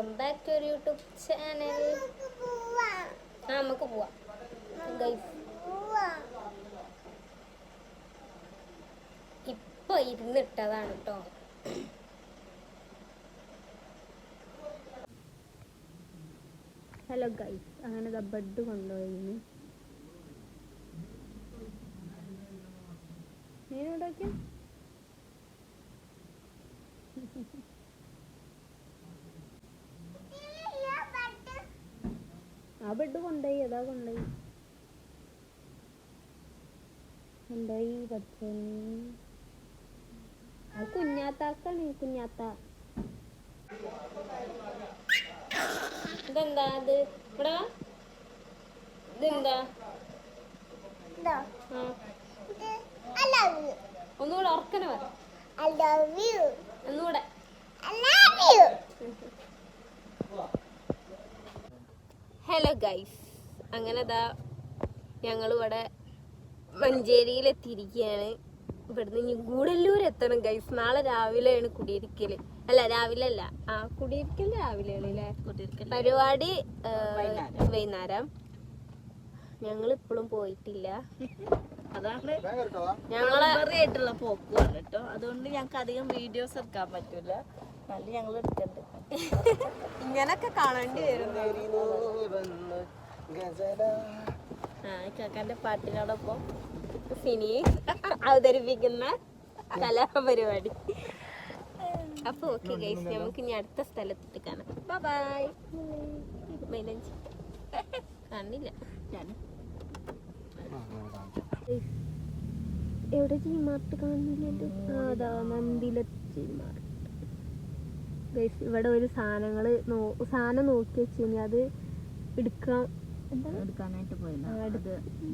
Welcome back to YouTube channel ആ നമുക്ക് പോവാം. ഇപ്പൊ ഇരുന്നിട്ടതാണ് കേട്ടോ ഹലോ ഗൈസ് അങ്ങനെ ബെഡ് കൊണ്ടുപോയിരുന്നു ഞാനിവിടെ ആ ബെഡ് കൊണ്ടുപോയി അതാ കൊണ്ടുപോയി? കൊണ്ടുപോയി പച്ചന് അത് കുഞ്ഞാത്താക്കാണ് കുഞ്ഞാത്ത. ഇതെന്താ അത്? ഇവിടെ. ഇതെന്താ? ആ. ഒന്നുകൂടെ ഉറക്കനെ പറ ഒന്നുകൂടെ. ഹലോ ഗൈസ് അങ്ങനെ ദാ ഞങ്ങൾ ഇവിടെ മഞ്ചേരിയിൽ എത്തിയിരിക്കുകയാണ് ഇവിടുന്ന് ഇനി ഗൂഡല്ലൂർ എത്തണം ഗൈസ് നാളെ രാവിലെയാണ് കുടിയിരിക്കൽ അല്ല രാവിലെ അല്ല ആ കുടിയിരിക്കൽ രാവിലെയാണ് അല്ലേ? പരിപാടി വൈകുന്നേരം. ഞങ്ങൾ ഇപ്പോഴും പോയിട്ടില്ല. അതാണ് ഞങ്ങളെ ആയിട്ടുള്ള പോക്കുമാണ് കേട്ടോ. അതുകൊണ്ട് ഞങ്ങൾക്ക് അധികം വീഡിയോസ് എടുക്കാൻ പറ്റൂല. നല്ല ഞങ്ങൾ എടുക്കണ്ട്. ഇങ്ങനൊക്കെ കാണേണ്ടി വരുന്നു. കാക്കാന്റെ പാട്ടിനോടൊപ്പം സിനി അവതരിപ്പിക്കുന്ന കലാപരിപാടി. അപ്പൊ ഓക്കെ ഗൈസ് നമുക്ക് ഇനി അടുത്ത സ്ഥലത്തിട്ട് കാണാം. ബൈ മൈലഞ്ചി. കാണില്ല. ഞാൻ എവിടെ ജീമാർട്ട് കാണില്ലല്ലോ ആ, അതാ നന്ദില ജീമാർട്ട് ഇവിടെ ഒരു സാധനങ്ങൾ നോ- സാധനം നോക്കി വെച്ചിനി അത് എടുക്കാൻ എടുക്കാനായിട്ട്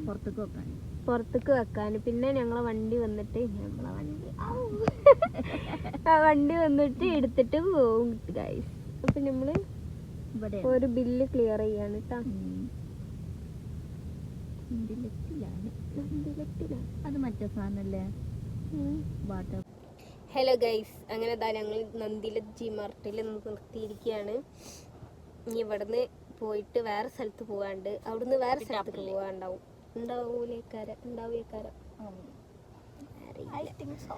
പുറത്തേക്ക് വെക്കാൻ. പുറത്തേക്ക് വെക്കാൻ. പിന്നെ ഞങ്ങളെ വണ്ടി വന്നിട്ട് ഞങ്ങളെ വണ്ടി ആ വണ്ടി വന്നിട്ട് എടുത്തിട്ട് പോകും ഗൈസ് അപ്പൊ നമ്മൾ ഒരു ബില്ല് ക്ലിയർ ചെയ്യാണ് കേട്ടോ അത് മറ്റേ സാധനല്ലേ? വാട്ടർ ഹലോ ഗൈസ് അങ്ങനെ ദാ ഞങ്ങൾ നന്ദില ജി മാർട്ടിൽ നിർത്തിയിരിക്കുകയാണ്. ഇനി ഇവിടുന്ന് പോയിട്ട് വേറെ സ്ഥലത്ത് പോകാണ്ട് അവിടുന്ന് വേറെ സ്ഥലത്ത് പോകാണ്ടാവും ഉണ്ടാവൂലേക്കാര ഉണ്ടാവേക്കാര ഐ തിങ്ക് സോ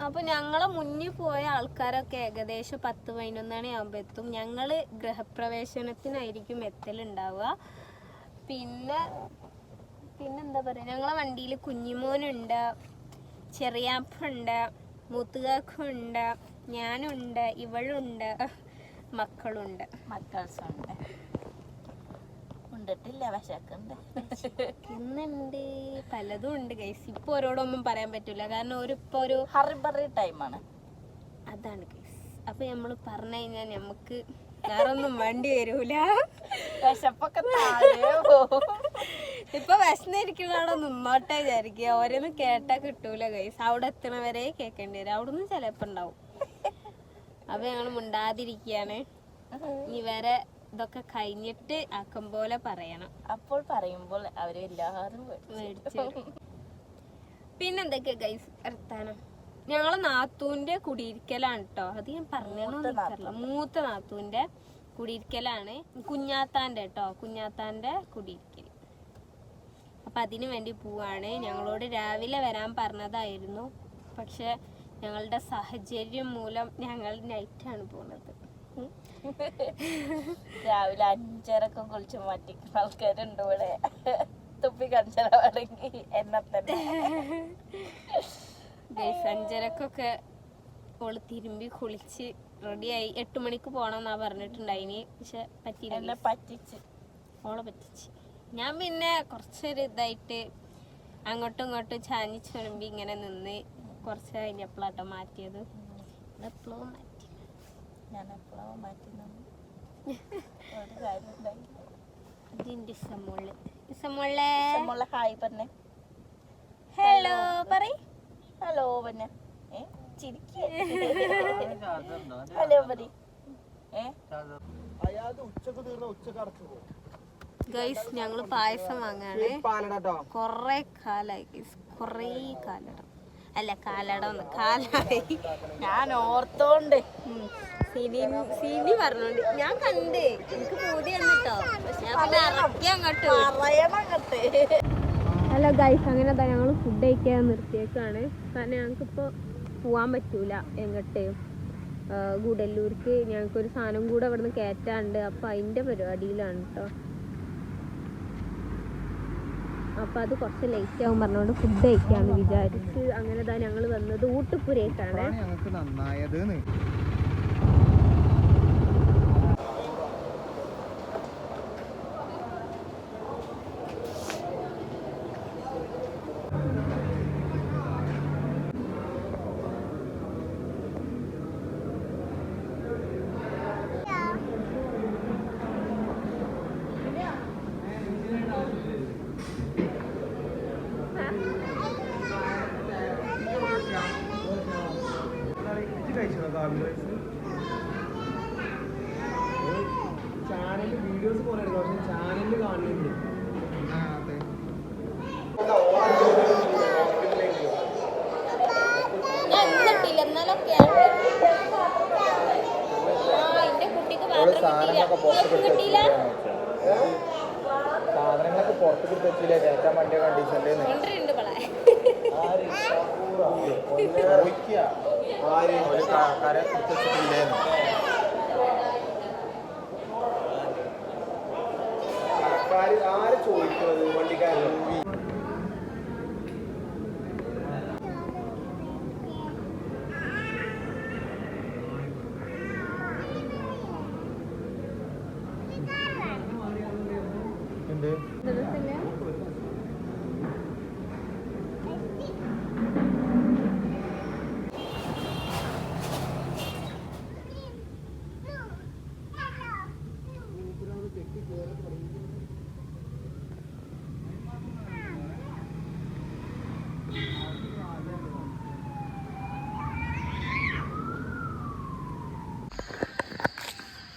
അപ്പൊ ഞങ്ങളെ മുന്നിൽ പോയ ആൾക്കാരൊക്കെ ഏകദേശം പത്ത് പതിനൊന്നണി ആകുമ്പോ എത്തും ഞങ്ങൾ ഗൃഹപ്രവേശനത്തിനായിരിക്കും എത്തലുണ്ടാവുക. പിന്നെ പറയാ ഞങ്ങളെ വണ്ടിയിൽ കുഞ്ഞിമോനുണ്ട് ചെറിയാപ്പുണ്ട് മൂത്തുകാക്കുണ്ട് ഞാനുണ്ട് ഇവളുണ്ട് മക്കളുണ്ട്. മക്കൾസ് ഉണ്ട് ഉണ്ടിട്ടില്ല വിശക്കുണ്ട്. ഇന്നുണ്ട്. പലതും ഉണ്ട് ഗൈസ് ഇപ്പൊ ഓരോടൊന്നും പറയാൻ പറ്റൂല. കാരണം ഒരു ഇപ്പൊ ഒരു ഹറിബറി ടൈമാണ് അതാണ് ഗൈസ് അപ്പൊ നമ്മൾ പറഞ്ഞു കഴിഞ്ഞാൽ നമുക്ക് വേറെ ഒന്നും വണ്ടി വരൂല. വിശപ്പൊക്കെ താഴെ. ഇപ്പൊ വിശന്നിരിക്കണവിടെ നിന്നോട്ടെ വിചാരിക്കുക. ഓരോന്ന് കേട്ടാ കിട്ടൂല കൈസ് അവിടെ എത്തണവരെ കേക്കേണ്ടി വരും. അവിടെ നിന്ന് ചിലപ്പോ ഉണ്ടാവും. അപ്പൊ ഞങ്ങൾ മിണ്ടാതിരിക്കുകയാണ് ഇനി വേറെ ഇതൊക്കെ കഴിഞ്ഞിട്ട് ആക്കം പോലെ പറയണം. അപ്പോൾ പറയുമ്പോൾ അവർ എല്ലാവരും പിന്നെന്തൊക്കെ തരും. പിന്നെന്തൊക്കെയാ ഗൈസ് വർത്താനം. ഞങ്ങളെ നാത്തൂന്റെ കുടിയിരിക്കലാണ് കേട്ടോ അത് ഞാൻ പറഞ്ഞോ മൂത്ത നാത്തൂന്റെ. കുടിയിരിക്കലാണ്. കുഞ്ഞാത്താന്റെ കേട്ടോ കുഞ്ഞാത്താന്റെ കുടിയിരിക്കൽ അപ്പൊ അതിനു വേണ്ടി പോവാണ്. ഞങ്ങളോട് രാവിലെ വരാൻ പറഞ്ഞതായിരുന്നു. പക്ഷെ ഞങ്ങളുടെ സാഹചര്യം മൂലം ഞങ്ങൾ നൈറ്റാണ് ഉം. രാവിലെ അഞ്ചരക്ക് കുളിച്ച് മാറ്റി. ആൾക്കാരുണ്ട് ഇവിടെ. തുപ്പി കഞ്ചലവാണെങ്കിൽ എന്നെ തന്നെ. അഞ്ചരക്കൊക്കെ ഓൾ തിരുമ്പി കുളിച്ച് റെഡിയായി. എട്ട് മണിക്ക് എന്നാ പറഞ്ഞിട്ടുണ്ടായിനി. പക്ഷെ പറ്റി പറ്റിച്ച്. ഓളെ പറ്റിച്ച്. ഞാൻ പിന്നെ കുറച്ചൊരു ഇതായിട്ട് അങ്ങോട്ടും ഇങ്ങോട്ടും ചാഞ്ഞി ചുരുമ്പി ഇങ്ങനെ നിന്ന് കുറച്ച് കഴിഞ്ഞപ്പോഴാട്ടോ മാറ്റിയത്. എപ്പോഴും മാറ്റി ഞാൻ എപ്പോഴാണ് മാറ്റി ഒരു കാര്യം ഇതിന്റെ ഇസമോൾ. ഇസമോളെ. മോളെ ഹായ് പറഞ്ഞേ ഹലോ പറ ഹലോ പറഞ്ഞ ഏ തീർന്ന ഹലോ പറ ഏ ഗൈസ് ഞങ്ങൾ പായസം വാങ്ങാണ്. കൊറേ കാലായി. ഗൈസ് കൊറേ കാലടം. അല്ല കാലടം കാലായി. ഞാൻ ഓർത്തോണ്ട്. സിനി സിനി പറഞ്ഞോണ്ട്. ഞാൻ കണ്ടേ. എനിക്ക് പൂതി വന്നിട്ടോ. പക്ഷെ ഞാൻ പിന്നെ ഇറക്കി അങ്ങോട്ട്. ഗൈസ് അങ്ങനെ തന്നെ ഞങ്ങൾ ഫുഡ് കഴിക്കാൻ നിർത്തിയേക്കാണ്. കാരണം ഞങ്ങൾക്കിപ്പോൾ പോകാൻ പറ്റൂല എങ്ങോട്ട്. ഗുഡല്ലൂർക്ക് ഞങ്ങൾക്കൊരു സാധനം കൂടെ അവിടെ നിന്ന് കയറ്റാണ്ട് അപ്പോൾ അതിന്റെ പരിപാടിയിലാണ് കേട്ടോ അപ്പം അത് കുറച്ച് ലേറ്റ് ആവും പറഞ്ഞുകൊണ്ട് ഫുഡ് കഴിക്കാമെന്ന് വിചാരിച്ച് അങ്ങനെ ഞങ്ങൾ വന്നത് ഊട്ടുപുരേക്കാണ് ഞങ്ങൾക്ക് നന്നായത് ചാനലിൽ വീഡിയോസ് പോലെ എടുക്കാം പക്ഷെ ചാനലിൽ കാണുന്നുണ്ട് സാധനങ്ങളൊക്കെ പുറത്ത് വെച്ചില്ല കയറ്റാൻ വണ്ടിയ കണ്ടീഷനിൽ ആര് ചോദിക്കുന്നത്? വണ്ടിക്കാരൻ എന്ത്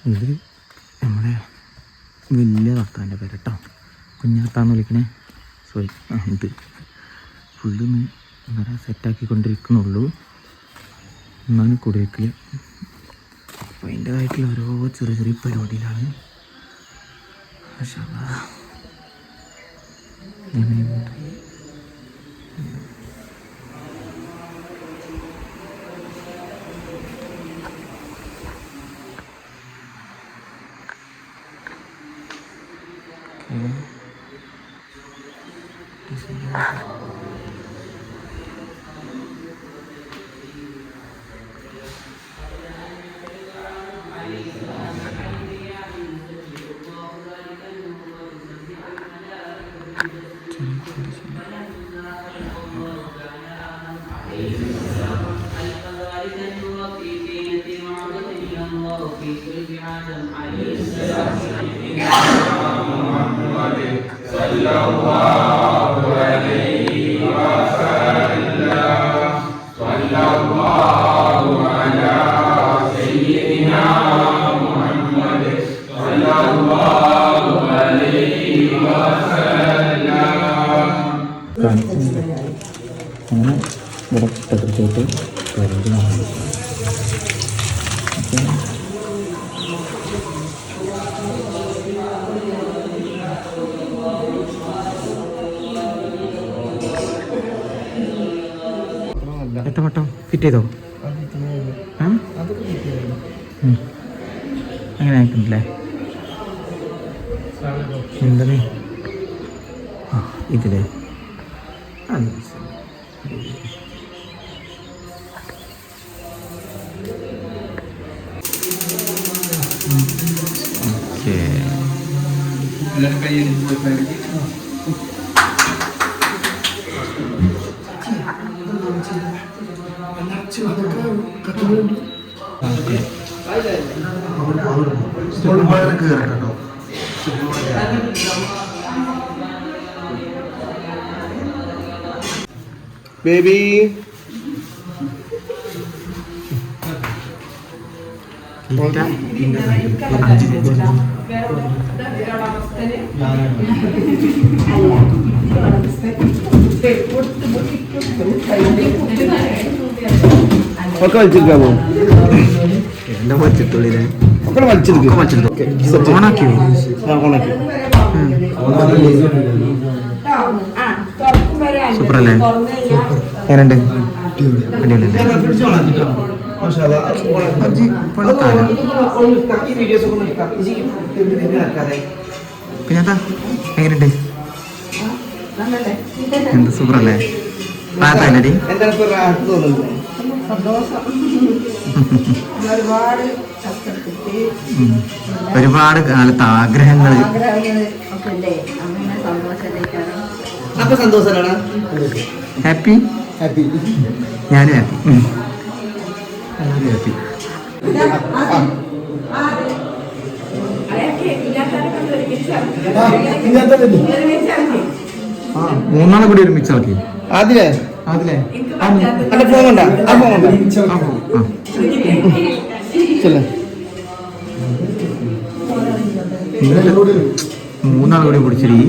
ഇത് നമ്മുടെ വലിയ തത്താന്റെ പേര് കേട്ടോ. കുഞ്ഞാത്താന്ന് വിളിക്കണേ. സോറി ആ ഇത്. ഫുള്ളൊന്ന് എന്താ പറയുക സെറ്റാക്കിക്കൊണ്ടിരിക്കണുള്ളൂ എന്നാണ് കുടിവെക്കൽ അപ്പോൾ അതിന്റേതായിട്ടുള്ള ഓരോ ചെറിയ ചെറിയ പരിപാടിയിലാണ്. മാഷാ അല്ലാ. എത്ര വട്ടം ഫിറ്റ് ചെയ്തോ. അങ്ങനെ ആയിട്ടുണ്ടല്ലേ? എന്താണ് ആ ഇതിലേ. ശരി. ഓക്കേ ഓക്കേ ബേബി ഒക്കെ വലിച്ചെടുക്കാമോ എന്താ വലിച്ചിട്ടുള്ളിലെ. ഒക്കെ വലിച്ചെടുക്കും ഓണാക്കിയോ ഓണാക്കി സൂപ്പർ അല്ലേ എങ്ങനെയുണ്ട്? അടിപൊളിയല്ലേ? അജി പണക്കാരൻ പിന്നെ എന്താ എങ്ങനെയുണ്ട്? എന്ത് സൂപ്പർ അല്ലേ പാത്തല്ലടി എന്താണ് തോന്നുന്നത്? ഒരുപാട് കാലത്ത് ആഗ്രഹങ്ങൾ. ഹാപ്പി ഹാപ്പി ഞാനും ഹാപ്പി ഹാപ്പി മൂന്നാളെ കൂടി ഒരുമിച്ച് ആക്കി. അതിലേ അതിലെ ഫോൺ ഉണ്ടാ? ആ ഫോൺ ഉണ്ടാ? ചെല്ലേ മൂന്നാളെ കൂടി പിടിച്ചിരി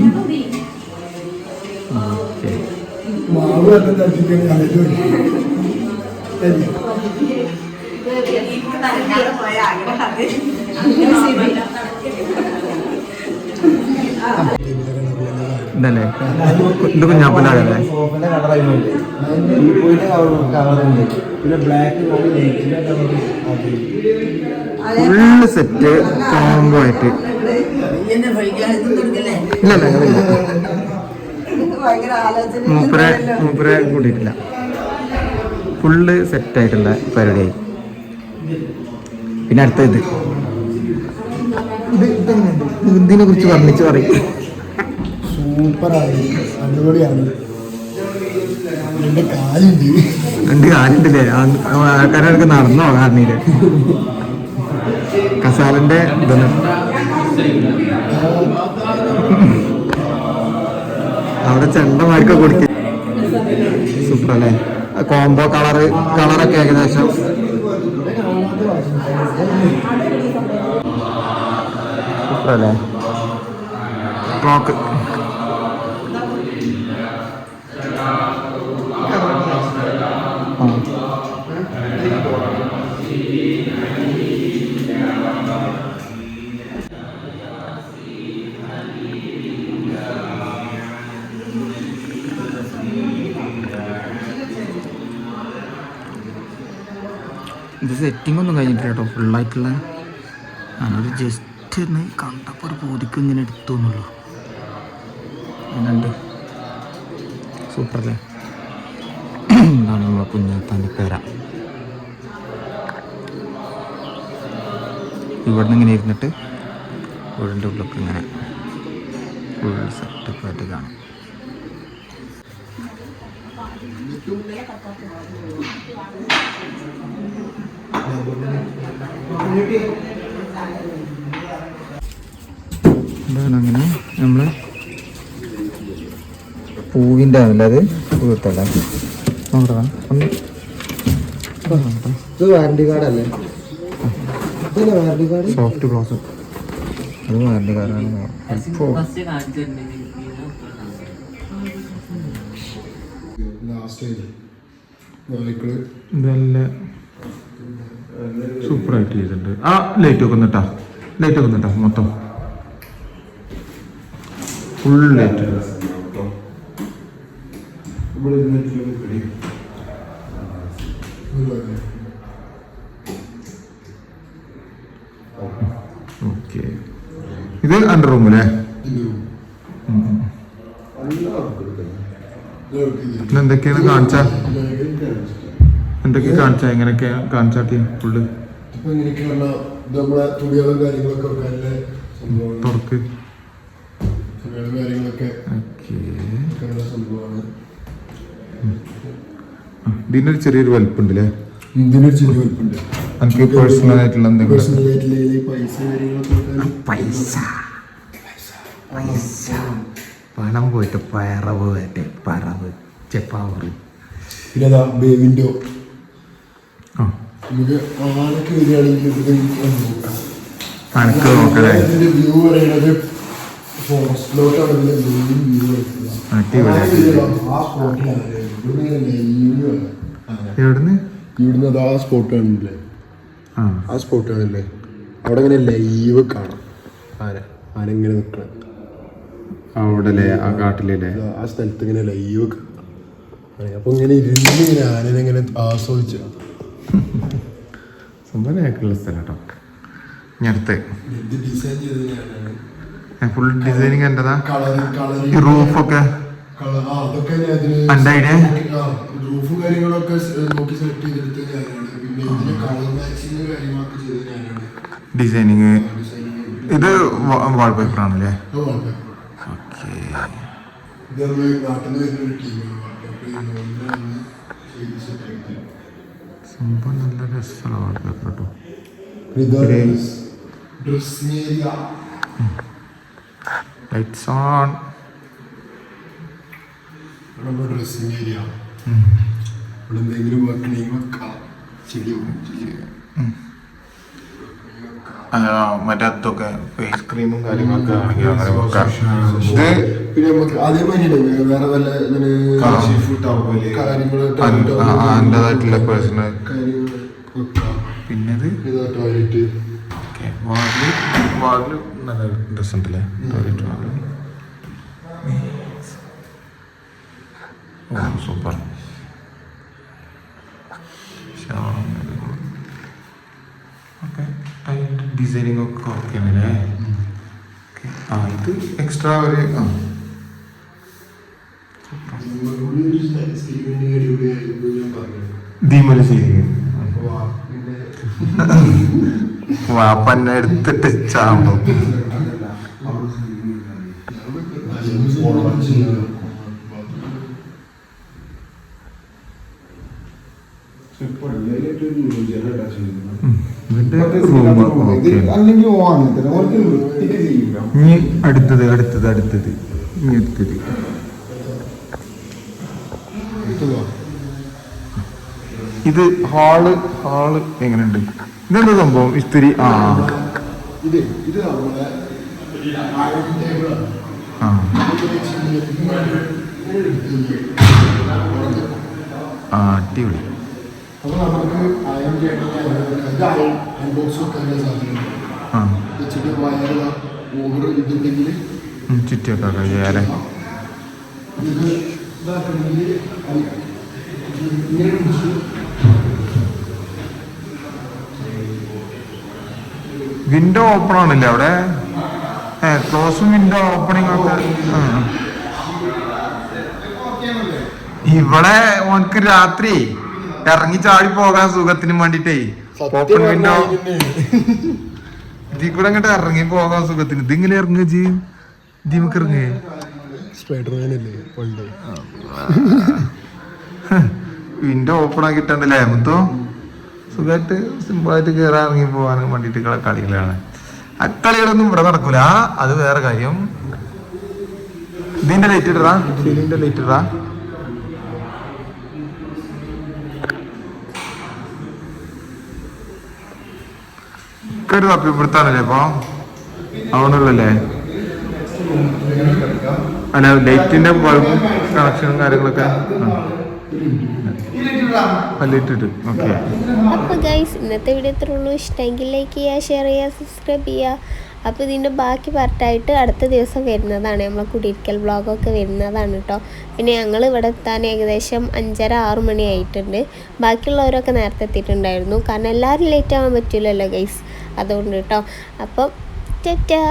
ഓക്കെ. ഫുള്ള് സെറ്റ് കോംബോ ആയിട്ട്. ഇല്ല ഇല്ല ഇല്ല മൂപ്പരെ മൂപ്പരെ കൂട്ടിയിട്ടില്ല ഫുള്ള് സെറ്റ് ആയിട്ടുള്ള പരിപാടിയായി പിന്നെ അടുത്ത? ഇത്. ഇതിനെ കുറിച്ച് വർണിച്ച് പറയും. രണ്ട് കാലുണ്ട്. രണ്ട് ആൾക്കാരൊക്കെ നടന്നോ കാരണീൽ കസാലന്റെ ഇതാണ്. അവിടെ ചെണ്ടമാർക്ക് കൊടുക്ക സൂപ്പർ അല്ലേ കോംബോ കളറ് കളറൊക്കെ ഏകദേശം. സൂപ്പർ അല്ലേ ക്ലോക്ക് സെറ്റിംഗ് ഒന്നും കഴിഞ്ഞിട്ടില്ല കേട്ടോ ഫുള്ളായിട്ടുള്ള ഞാനൊരു ജസ്റ്റ് ഒന്ന് കണ്ടപ്പോൾ ഒരു പോതിക്ക് ഇങ്ങനെ എടുത്തു എന്നുള്ളൂ സൂപ്പർ അല്ലേ? ഇതാണ് നമ്മളെ കുഞ്ഞാത്താന്റെ പേര. ഇവിടുന്ന് ഇങ്ങനെ ഇരുന്നിട്ട് വീടിന്റെ ഉള്ളിലൊക്കെ ഇങ്ങനെ ഫുൾ സെറ്റപ്പ് ആയിട്ട് കാണാം. ഇതാണ് അങ്ങനെ നമ്മൾ പൂവിന്റെ ആണല്ലേ അത്? പൂത്തല്ലേ നോക്കടാ ഒന്ന് ഇത് വാറണ്ടി കാർഡല്ലേ ഇതല്ലേ വാറണ്ടി കാർഡ് സോഫ്റ്റ് ഗ്ലോസ് അത് വാറണ്ടി കാർഡാണ് നല്ല സൂപ്പറായിട്ട് ചെയ്തിട്ടുണ്ട്. ആ ലൈറ്റ് ഒക്കെ നിട്ടാ ലൈറ്റ് ഒക്കെ നിട്ടാ മൊത്തം ഫുൾ ലൈറ്റ് ഓക്കെ ഇത് അണ്ടർ റൂം അല്ലേ? എന്തൊക്കെയാണ് കാണിച്ച? എന്തൊക്കെ കാണിച്ച? എങ്ങനെയൊക്കെ കാണിച്ചാട്ടി ഫുള്ള് തുണികളും കാര്യങ്ങളൊക്കെ തുറക്ക്. കാര്യങ്ങളൊക്കെ സംഭവമാണ്. ഇതിനൊരു ചെറിയൊരു വലിപ്പുണ്ട് അല്ലേ ഇതിനൊരു ചെറിയ വലിപ്പുണ്ട്. എനിക്ക് പേഴ്സണൽ ആയിട്ടുള്ള എന്തെങ്കിലും? പൈസ പൈസ. പൈസ. പണം പോയിട്ട് പറവ് പറവ് ചെപ്പാവറ് പിന്നെ അതാ ബേവിൻഡോ ആ. നമുക്ക് ആനൊക്കെ വരികയാണെങ്കിൽ ഇവിടെ ഇരിക്കാൻ നോക്കാം. കണക്ക് നോക്കലേ ഇതിന്റെ വ്യൂ പറയുന്നത് ഫോറസ്റ്റിലോട്ടാണ് ഇതിന്റെ മെയിൻ വ്യൂ ആ സ്പോട്ടിലാണ് ഇവിടുന്ന്. എവിടുന്ന്? അത് ആ സ്പോട്ട് ആണല്ലേ ആ. ആ സ്പോട്ട് ആണല്ലേ അവിടെ ഇങ്ങനെ ലൈവ് കാണാം. ആന ആന ഇങ്ങനെ നിൽക്കണം. അവിടെ ആ കാട്ടിലല്ലേ? ആ സ്ഥലത്ത് ഇങ്ങനെ ലൈവ് കാണാം. അപ്പൊ ഇങ്ങനെ ഇരുന്ന് ഇങ്ങനെ ആനനെ ഇങ്ങനെ ആസ്വദിച്ചു. ഞങ്ങൾക്കുള്ള സ്ഥലം കേട്ടോ. ഇനി അടുത്ത്. ഡിസൈൻ ചെയ്തത് ഫുൾ ഡിസൈനിങ് കളർ ഈ റൂഫൊക്കെ. ഞാൻ idea? ആ റൂഫും കാര്യങ്ങളൊക്കെ നോക്കി സെലക്ട് ചെയ്തെടുത്ത് ഞാനാണ് പിന്നെ ഇതിന്റെ കളർ മാച്ചിങ് കാര്യങ്ങളൊക്കെ ചെയ്തത് ഞാനാണ് ഡിസൈനിങ് ഇത് വാൾപേപ്പർ ആണല്ലേ? ഓക്കെ ഇത് നമ്മൾ നാട്ടിൽ നിന്ന് വരുന്ന ഒരു ടീമാണ് ഒന്നാണ് ചെയ്ത് സെറ്റ് ആക്കി സംഭവം നല്ല രസമുള്ള കേട്ടോ ലൈറ്റ്സ് ഓൺ ഡ്രസ്സിംഗ് ഏരിയ ഇവിടെ എന്തെങ്കിലും വെക്കണമെങ്കിൽ വെക്കാം. ചെടി മറ്റേ അതൊക്കെ ഫേസ് ക്രീമും കാര്യങ്ങളൊക്കെ ആണെങ്കിൽ അങ്ങനെ വെക്കാം. ഇത് പിന്നെ നമുക്ക് അതേമാതിരി. വേറെ വല്ല അതിന്റെതായിട്ടുള്ള പേഴ്സണൽ പിന്നെ ടോയ്ലറ്റ്. ഓക്കെ വാതിൽ. വാതിൽ നല്ല ഡ്രസ് ഉണ്ടല്ലേ ടോയ്ലറ്റ് വാതിൽ. ഓ സൂപ്പർ. ഓക്കെ. ഡിസൈനിങ് ഒക്കെ ഓക്കെ. ആണല്ലേ ആ ഇത് എക്സ്ട്രാ ഒരു ആ. പിന്നെ വാപ്പന്നെ എടുത്തിട്ട് ചാമ്പും ഇതിന്റെ റൂം ഓക്കെ അല്ലെങ്കിൽ ഇനി അടുത്തത് അടുത്തത് അടുത്തത്. ഇനി അടുത്തത്. ഇത് ഹാൾ ഹാൾ എങ്ങനെയുണ്ട്? ഇതെന്താ സംഭവം? ഇസ്തിരി ആ. ആ അടിപൊളി. നമുക്ക് അയൺ ഇത് അയൺ അൺബോക്സ് വെക്കാനുള്ള വെച്ചിട്ട് വയർ ഓവർ ഇതുണ്ടെങ്കിൽ ചുറ്റിയൊക്കെ കഴിയാലേ ഇത് ഇതാക്കണമെങ്കിൽ ഇങ്ങനെ വിൻഡോ ഓപ്പൺ ആണല്ലേ അവിടെ? ക്ലോസും വിൻഡോ ഓപ്പണിംഗ് ഒക്കെ. ഇവിടെ ഓനക്ക് രാത്രി ഇറങ്ങി ചാടി പോകാൻ സുഖത്തിന് വേണ്ടിട്ടേ. ഓപ്പൺ വിൻഡോ ഇതിൽ കൂടെ അങ്ങോട്ട് ഇറങ്ങി പോകാൻ സുഖത്തിന്. ഇതിങ്ങനെ ഇറങ്ങുക ചെയ്യും ഇതിമക്ക് ഇറങ്ങേ. സ്പൈഡർമാൻ അല്ലേ? പണ്ട്. വിൻഡോ ഓപ്പൺ ആക്കിയിട്ടുണ്ടല്ലേ മുത്തോ സുഖമായിട്ട് സിമ്പിളായിട്ട് കയറാൻ ഇറങ്ങി പോകാൻ വേണ്ടിയിട്ട് കള- കളികളാണ്. ആ കളികളൊന്നും ഇവിടെ നടക്കൂല. അത് വേറെ കാര്യം. ഇതിന്റെ ലൈറ്റ് ഇടറാ. ഇതിന്റെ ലൈറ്റ് ഇടറാ. ഒരു തപ്പിപ്പിടുത്താണല്ലേ അപ്പൊ അതുകൊണ്ടല്ലേ അല്ല ലൈറ്റിന്റെ ബൾബ് കണക്ഷനും കാര്യങ്ങളൊക്കെ? ഓക്കെ. അപ്പോൾ ഗൈസ് ഇന്നത്തെ വീഡിയോ ഇത്രേ ഉള്ളൂ. ഇഷ്ടമെങ്കിൽ ലൈക്ക് ചെയ്യുക ഷെയർ ചെയ്യുക സബ്സ്ക്രൈബ് ചെയ്യുക. അപ്പോൾ ഇതിന്റെ ബാക്കി പാർട്ടായിട്ട് അടുത്ത ദിവസം വരുന്നതാണ്. നമ്മളെ കുടിയിരിക്കൽ വ്ളോഗൊക്കെ വരുന്നതാണ് കേട്ടോ പിന്നെ ഞങ്ങൾ ഇവിടെ എത്താൻ ഏകദേശം അഞ്ചര ആറ് മണി ആയിട്ടുണ്ട്. ബാക്കിയുള്ളവരൊക്കെ നേരത്തെ എത്തിയിട്ടുണ്ടായിരുന്നു. കാരണം എല്ലാവരും ലേറ്റ് ആവാൻ പറ്റില്ലല്ലോ ഗൈസ് അതുകൊണ്ട് കേട്ടോ. അപ്പം ടാറ്റാ.